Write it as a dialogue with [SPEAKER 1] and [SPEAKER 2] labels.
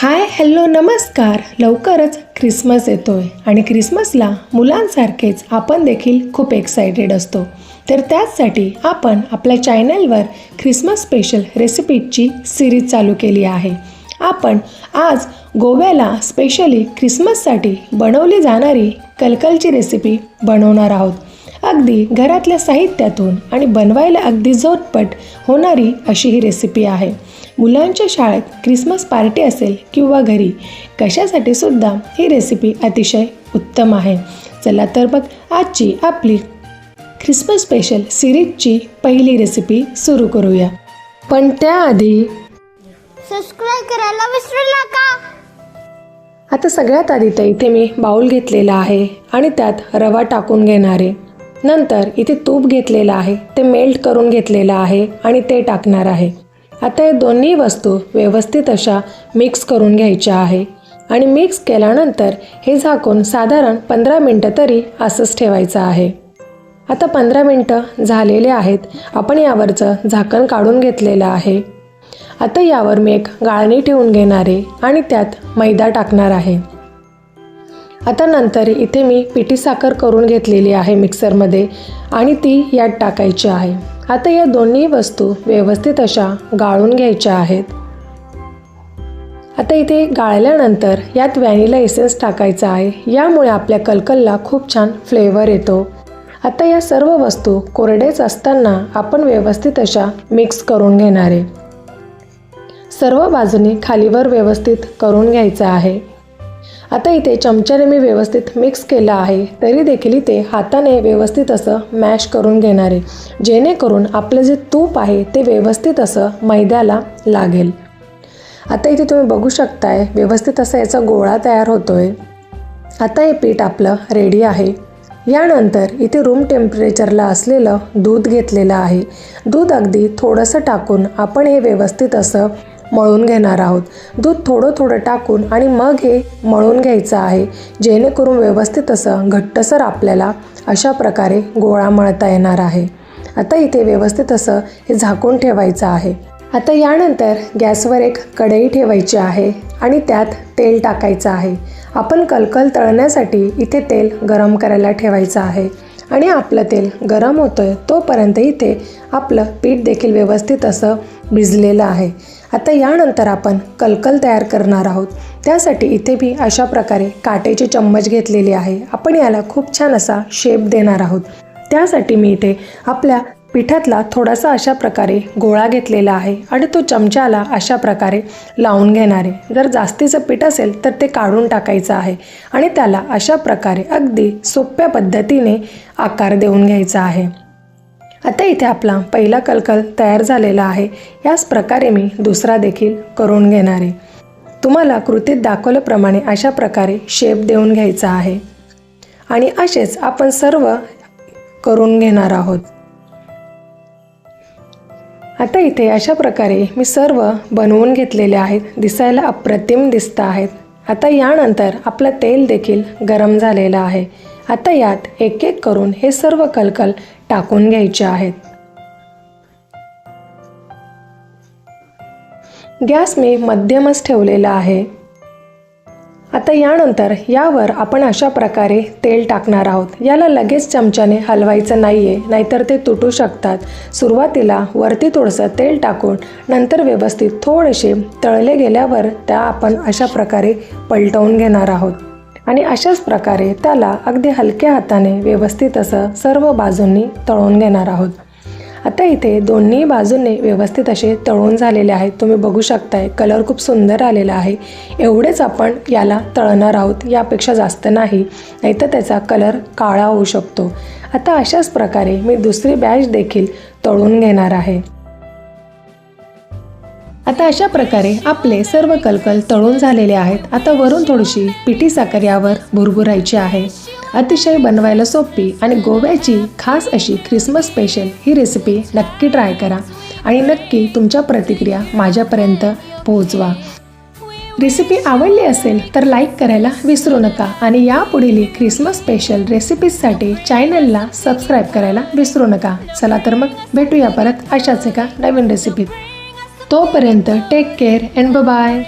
[SPEAKER 1] Hi hello नमस्कार. लवकरच Christmas येतोय आणि ख्रिसमसला मुलांसारखेच आपण देखील खूप एक्सायटेड असतो. तर त्याचसाठी आपण आपल्या चॅनलवर ख्रिसमस स्पेशल रेसिपीची सिरीज चालू केली आहे. आपण आज गोव्याला स्पेशली ख्रिसमससाठी बनवली जाणारी कलकलची रेसिपी बनवणार आहोत. अगदी घरातल्या साहित्यातून आणि बनवायला अगदी झटपट होणारी अशी ही रेसिपी आहे. मुलांच्या शाळेत क्रिसमस पार्टी असेल किंवा घरी कशासाठी सुद्धा ही रेसिपी अतिशय उत्तम आहे. चला तर मग आजची आपली ख्रिसमस स्पेशल सिरीजची पहिली रेसिपी सुरू करूया. पण त्याआधी
[SPEAKER 2] सबस्क्राईब करायला विसरू नका.
[SPEAKER 1] आता सगळ्यात आधी तर इथे मी बाऊल घेतलेला आहे आणि त्यात रवा टाकून घेणार. आहे नंतर इथे तूप घेतलेलं आहे ते मेल्ट करून घेतलेलं आहे आणि ते टाकणार आहे. आता हे दोन्ही वस्तू व्यवस्थित अशा मिक्स करून घ्यायच्या आहे. आणि मिक्स केल्यानंतर हे झाकून साधारण पंधरा मिनटं तरी असंच ठेवायचं आहे. आता पंधरा मिनटं झालेले आहेत. आपण यावरचं झाकण काढून घेतलेलं आहे. आता यावर मी एक गाळणी ठेवून घेणार आहे आणि त्यात मैदा टाकणार आहे. आता नंतर इथे मी पिठी साखर करून घेतलेली आहे मिक्सरमध्ये आणि ती यात टाकायची आहे. आता या दोन्ही वस्तू व्यवस्थित अशा गाळून घ्यायच्या आहेत. आता इथे गाळल्यानंतर यात व्हॅनिला एसेन्स टाकायचा आहे. यामुळे आपल्या कलकलला खूप छान फ्लेवर येतो. आता या सर्व वस्तू कोरडेच असताना आपण व्यवस्थित अशा मिक्स करून घेणार. आहे सर्व बाजूने खालीवर व्यवस्थित करून घ्यायचं आहे. आता इथे चमच्याने मी व्यवस्थित मिक्स केलं आहे. तरी देखील इथे हाताने व्यवस्थित असं मॅश करून घेणार आहे. जेणेकरून आपलं जे तूप आहे ते व्यवस्थित असं मैद्याला लागेल. आता इथे तुम्ही बघू शकताय व्यवस्थित असा याचा गोळा तयार होतोय. आता हे पीठ आपलं रेडी आहे. यानंतर इथे रूम टेम्परेचरला असलेलं दूध घेतलेलं आहे. दूध अगदी थोडंसं टाकून आपण हे व्यवस्थित असं मळून घेणार आहोत. दूध थोडं थोडं टाकून आणि मग हे मळून घ्यायचं आहे. जेणेकरून व्यवस्थित असं घट्टसर आपल्याला अशा प्रकारे गोळा मळता येणार आहे. आता इथे व्यवस्थित असं हे झाकून ठेवायचं आहे. आता यानंतर गॅसवर एक कढई ठेवायची आहे आणि त्यात तेल टाकायचं आहे. आपण कलकल तळण्यासाठी इथे तेल गरम करायला ठेवायचं आहे. आणि आपलं तेल गरम होतं आहे तोपर्यंत इथे आपलं पीठ देखील व्यवस्थित असं भिजलेलं आहे. आता यानंतर आपण कलकल तयार करणार आहोत. त्यासाठी इथे मी अशा प्रकारे काटेची चम्मच घेतलेली आहे. आपण याला खूप छान असा शेप देणार आहोत. त्यासाठी मी इथे आपल्या पिठातला थोडासा अशा प्रकारे गोळा घेतलेला आहे आणि तो चमच्याला अशा प्रकारे लावून घेणार आहे. जर जास्तीचं पीठ असेल तर ते काढून टाकायचं आहे आणि त्याला अशा प्रकारे अगदी सोप्या पद्धतीने आकार देऊन घ्यायचा आहे. आता इथे आपला पहिला कलकल तयार झालेला आहे. याच प्रकारे मी दुसरा देखील करून घेणार आहे. तुम्हाला कृतीत दाखवल्याप्रमाणे अशा प्रकारे शेप देऊन घ्यायचा आहे. आणि असेच आपण सर्व करून घेणार आहोत. आता इथे अशा प्रकारे मी सर्व बनवून घेतलेले आहेत. दिसायला अप्रतिम दिसत आहेत. आता यानंतर आपलं तेल देखील गरम झालेलं आहे. आता यात एक एक करून हे सर्व कलकल टाकून घ्यायचे आहेत. गॅस मी मध्यमच ठेवलेला आहे. आता यानंतर यावर आपण अशा प्रकारे तेल टाकणार आहोत. याला लगेच चमच्याने हलवायचं नाही आहे नाहीतर ते तुटू शकतात. सुरुवातीला वरती थोडंसं तेल टाकून नंतर व्यवस्थित थोडेसे तळले गेल्यावर त्या आपण अशा प्रकारे पलटवून घेणार आहोत. आणि अशाच प्रकारे त्याला अगदी हलक्या हाताने व्यवस्थित असं सर्व बाजूंनी तळून घेणार आहोत. आता इथे दोन्ही बाजूंनी व्यवस्थित असे तळून झालेले आहेत. तुम्ही बघू शकताय कलर खूप सुंदर आलेला आहे. एवढेच आपण याला तळणार आहोत यापेक्षा जास्त नाही. नाहीतर त्याचा कलर काळा होऊ शकतो. आता अशाच प्रकारे मी दुसरी बॅच देखील तळून घेणार आहे. आता अशा प्रकारे आपले सर्व कलकल तळून झालेले आहेत. आता वरून थोडीशी पिठी साखर यावर भुरभुरायची आहे. अतिशय बनवायला सोपी आणि गोव्याची खास अशी ख्रिसमस स्पेशल ही रेसिपी नक्की ट्राय करा. आणि नक्की तुमच्या प्रतिक्रिया माझ्यापर्यंत पोहोचवा. रेसिपी आवडली असेल तर लाईक करायला विसरू नका आणि यापुढील ख्रिसमस स्पेशल रेसिपीजसाठी चॅनलला सबस्क्राईब करायला विसरू नका. चला तर मग भेटूया परत अशाच एका नवीन रेसिपीत तोपर्यंत टेक केअर अँड बाय